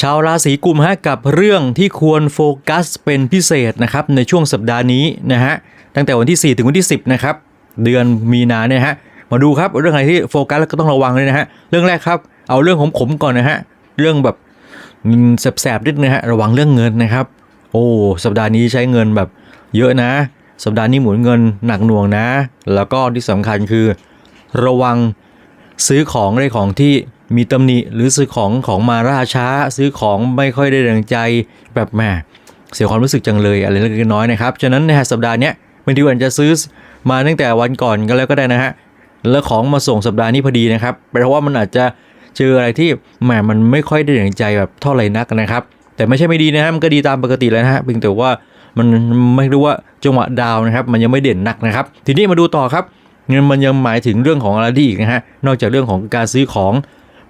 ชาวราศีกุมฮะกับเรื่องที่ควรโฟกัสเป็นพิเศษนะครับในช่วงสัปดาห์นี้นะฮะตั้งแต่วันที่ 4 ถึงวันที่ 10 นะครับ เดือนมีนาเนี่ยฮะมาดูครับเรื่องอะไรที่โฟกัสแล้วก็ต้องระวังเลยนะฮะเรื่องแรกครับเอาเรื่องของผมก่อนนะฮะเรื่องแบบแสบๆนิดนะฮะระวังเรื่องเงินนะครับ โอ้สัปดาห์นี้ใช้เงินแบบเยอะนะ สัปดาห์นี้หมุนเงินหนักหน่วงนะ แล้วก็ที่สำคัญคือ ระวังซื้อของได้ของที่ มีตำหนิหรือซื้อของของมาล่าช้า ซื้อของไม่ค่อยได้ดังใจแบบแหมเสียความรู้สึกจังเลยอะไรเล็กน้อยนะครับ ฉะนั้นในสัปดาห์นี้บางทีอาจจะซื้อมาตั้งแต่วันก่อนก็แล้วก็ได้นะฮะแล้วของมาส่งสัปดาห์นี้พอดีนะครับเพราะว่ามันอาจจะเจออะไรที่แหมมันไม่ค่อยได้ดังใจแบบเท่าไหร่นักนะครับ แต่ไม่ใช่ไม่ดีนะฮะมันก็ดีตามปกติแล้วนะฮะเพียงแต่ว่ามันไม่รู้ว่าจังหวะดาวนะครับ มันยังไม่เด่นนักนะครับ ทีนี้มาดูต่อครับเงินมันยังหมายถึงเรื่องของอะไรดีอีกนะฮะนอกจากเรื่องของการซื้อของ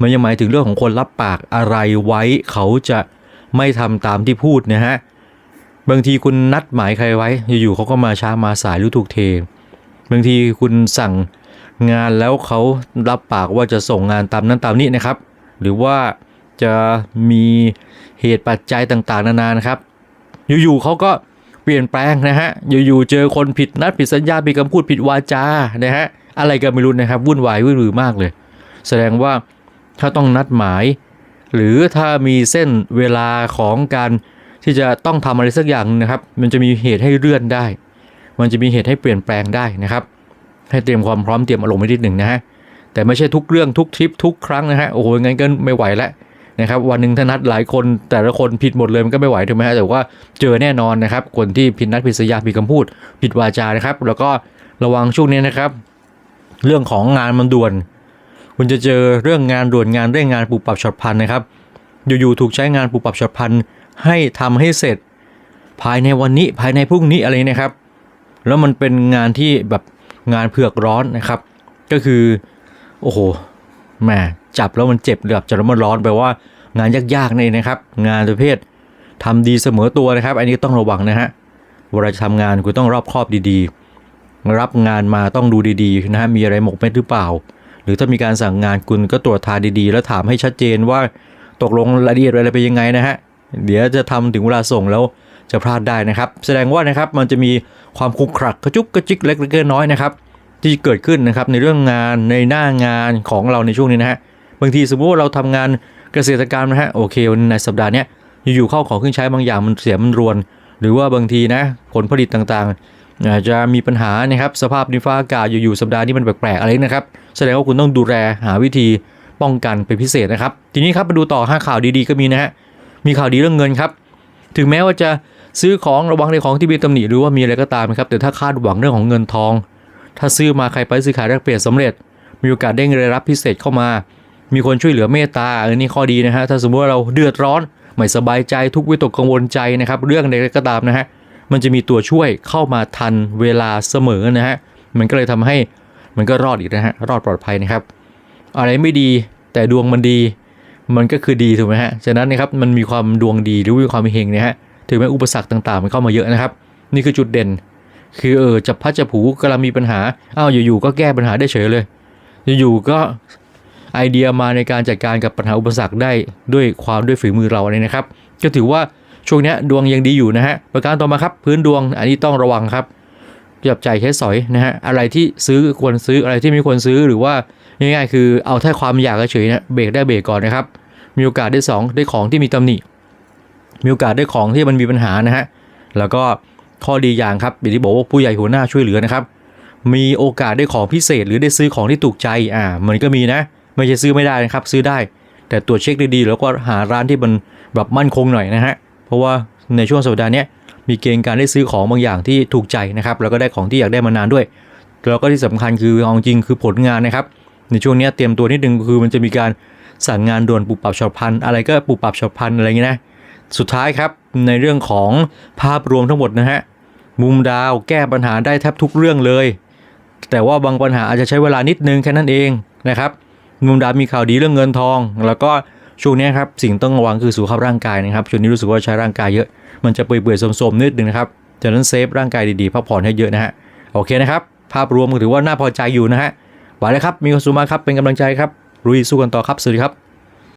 มันยังหมายถึงเรื่องของคนรับปากอะไรไว้เขาจะไม่ทำตามที่พูดนะฮะบางทีคุณนัดหมายใครไว้อยู่ๆเขาก็มาช้ามาสายหรือถูกเท บางทีคุณสั่งงานแล้วเขารับปากว่าจะส่งงานตามนั้นตามนี้นะครับ หรือว่าจะมีเหตุปัจจัยต่างๆ นานานะครับ อยู่ๆเขาก็เปลี่ยนแปลงนะฮะ อยู่ๆเจอคนผิดนัดผิดสัญญาผิดคำพูดผิดวาจานะฮะ อะไรก็ไม่รู้นะครับ วุ่นวายวุ่นวือมากเลย แสดงว่า ถ้าต้องนัดหมาย หรือถ้ามีเส้นเวลาของการที่จะต้องทำอะไรสักอย่างนะครับ มันจะมีเหตุให้เลื่อนได้ มันจะมีเหตุให้เปลี่ยนแปลงได้นะครับ ให้เตรียมความพร้อมเตรียมอารมณ์ไว้นิดหนึ่งนะฮะแต่ไม่ใช่ทุกเรื่องทุกทริปทุกครั้งนะฮะโอ้โหงั้นก็ไม่ไหวแล้วนะครับวันหนึ่งถ้านัดหลายคนแต่ละคนผิดหมดเลยมันก็ไม่ไหวถูกไหมฮะแต่ว่าเจอแน่นอนนะครับ คนที่ผิดนัดผิดสัญญาผิดคำพูด ผิดวาจานะครับ แล้วก็ระวังช่วงนี้นะครับ เรื่องของงานมันด่วน คุณจะเจอเรื่องงานด่วนงานเร่งงานปรับปรับฉับพลันนะครับ อยู่ๆถูกใช้งานปรับปรับฉับพลันให้ทำให้เสร็จ ภายในวันนี้ภายในพรุ่งนี้อะไรนะครับ แล้วมันเป็นงานที่แบบงานเผือกร้อนนะครับ ก็คือโอ้โหแหมจับแล้วมันเจ็บแบบจับแล้วมันร้อนแปลว่างานยากๆนี่นะครับ งานประเภททำดีเสมอตัวนะครับ อันนี้ต้องระวังนะฮะเวลาจะทำงานคุณต้องรอบคอบดีๆ รับงานมาต้องดูดีๆนะฮะมีอะไรหมกเม็ดหรือเปล่า หรือถ้ามีการสั่งงานคุณก็ตรวจทานดีๆ แล้วถามให้ชัดเจนว่าตกลงรายละเอียดอะไรเป็นยังไงนะฮะ เดี๋ยวจะทำถึงเวลาส่งแล้วจะพลาดได้นะครับ แสดงว่านะครับมันจะมีความคลุกคลักกระจุกกระจิกเล็กๆน้อยนะครับ ที่เกิดขึ้นนะครับในเรื่องงานในหน้างานของเราในช่วงนี้นะฮะบางทีสมมติว่าเราทำงานเกษตรกรรมนะฮะโอเควันในสัปดาห์นี้อยู่ๆเข้าของเครื่องใช้บางอย่างมันเสียมันรวน หรือว่าบางทีนะผลผลิตต่างๆ อาจจะมีปัญหานะครับสภาพดินฟ้าอากาศอยู่ๆสัปดาห์นี้มันแปลกๆอะไรนะครับ แสดงว่าคุณต้องดูแลหาวิธีป้องกันเป็นพิเศษนะครับ ทีนี้ครับมาดูต่อห้าข่าวดีๆก็มีนะฮะมีข่าวดีเรื่องเงินครับ ถึงแม้ว่าจะซื้อของระวังในของที่มีตำหนิหรือว่ามีอะไรก็ตามนะครับแต่ถ้าคาดหวังเรื่องของเงินทอง ถ้าซื้อมาใครไปซื้อขายแลกเปลี่ยนสำเร็จ มีโอกาสได้เงินรายรับพิเศษเข้ามา มีคนช่วยเหลือเมตตาอันนี้ข้อดีนะฮะถ้าสมมติว่าเราเดือดร้อนไม่สบายใจทุกวิตกกังวลใจนะครับ เรื่องใดก็ตามนะฮะ มันจะมีตัวช่วยเข้ามาทันเวลาเสมอนะฮะ มันก็เลยทำให้มันก็รอดอีกนะฮะ รอดปลอดภัยนะครับ อะไรไม่ดีแต่ดวงมันดี มันก็คือดีถูกไหมฮะ ฉะนั้นนะครับมันมีความดวงดีหรือมีความเฮงเนะฮะ ถึงแม้อุปสรรคต่างๆ มันเข้ามาเยอะนะครับ นี่คือจุดเด่น คือเออจับพัดจับผูกำลังมีปัญหา อ้าวอยู่ๆก็แก้ปัญหาได้เฉยเลย อยู่ๆก็ไอเดียมาในการจัดการกับปัญหาอุปสรรคได้ด้วยความด้วยฝีมือเราเนี่ยนะครับ ก็ถือว่า ช่วงนี้ดวงยังดีอยู่นะฮะประการต่อมาครับพื้นดวงอันนี้ต้องระวังครับจับใจใช้สอยนะฮะอะไรที่ซื้อควรซื้ออะไรที่ไม่ควรซื้อหรือว่าง่ายๆคือเอาแค่ความอยากเฉยๆนะเบรกได้เบรกก่อนนะครับ มีโอกาสได้สองได้ของที่มีตำหนิ มีโอกาสได้ของที่มันมีปัญหานะฮะแล้วก็ข้อดีอย่างครับอย่างที่บอกว่าผู้ใหญ่หัวหน้าช่วยเหลือนะครับ มีโอกาสได้ของพิเศษ หรือได้ซื้อของที่ถูกใจอ่ามันก็มีนะ ไม่ใช่ซื้อไม่ได้นะครับ ซื้อได้ แต่ตรวจเช็คดีๆแล้วก็หาร้านที่มันแบบมั่นคงหน่อยนะฮะ เพราะว่าในช่วงสัปดาห์นี้มีเกณฑ์การได้ซื้อของบางอย่างที่ถูกใจนะครับแล้วก็ได้ของที่อยากได้มานานด้วย แล้วก็ที่สำคัญคือเอาจริงคือผลงานนะครับ ในช่วงนี้เตรียมตัวนิดนึงคือมันจะมีการสั่งงานด่วนปุบปับฉับพลันอะไรก็ปุบปับฉับพลันอะไรอย่างเงี้ยนะสุดท้ายครับในเรื่องของภาพรวมทั้งหมดนะฮะมุมดาวแก้ปัญหาได้แทบทุกเรื่องเลย แต่ว่าบางปัญหาอาจจะใช้เวลานิดนึงแค่นั้นเองนะครับมุมดาวมีข่าวดีเรื่องเงินทอง แล้วก็ ช่วงนี้ครับสิ่งต้องระวังคือสุขภาพร่างกายนะครับช่วงนี้รู้สึกว่าใช้ร่างกายเยอะ มันจะเปื่อยๆโสมๆนิดนึงนะครับดังนั้นเซฟร่างกายดีๆพักผ่อนให้เยอะนะฮะโอเคนะครับ ภาพรวมถือว่าน่าพอใจอยู่นะฮะไหวแล้วครับมีความสุขมากครับเป็นกำลังใจครับลุยสู้กันต่อครับสวัสดีครับ